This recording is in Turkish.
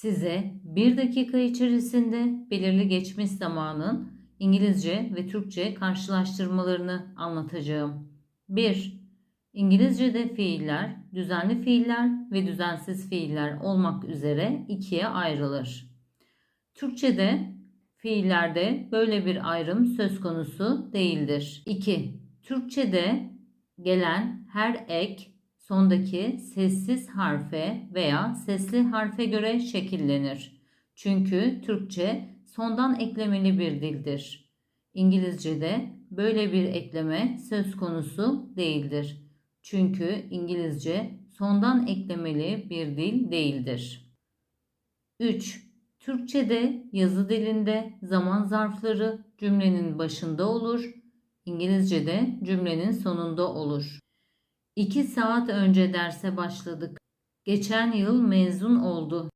Size bir dakika içerisinde belirli geçmiş zamanın İngilizce ve Türkçe karşılaştırmalarını anlatacağım. 1. İngilizce'de fiiller, düzenli fiiller ve düzensiz fiiller olmak üzere ikiye ayrılır. Türkçe'de fiillerde böyle bir ayrım söz konusu değildir. 2. Türkçe'de gelen her ek sondaki sessiz harfe veya sesli harfe göre şekillenir. Çünkü Türkçe sondan eklemeli bir dildir. İngilizce'de böyle bir ekleme söz konusu değildir. Çünkü İngilizce sondan eklemeli bir dil değildir. 3. Türkçe'de yazı dilinde zaman zarfları cümlenin başında olur, İngilizce'de cümlenin sonunda olur. 2 saat önce derse başladık. Geçen yıl mezun oldu.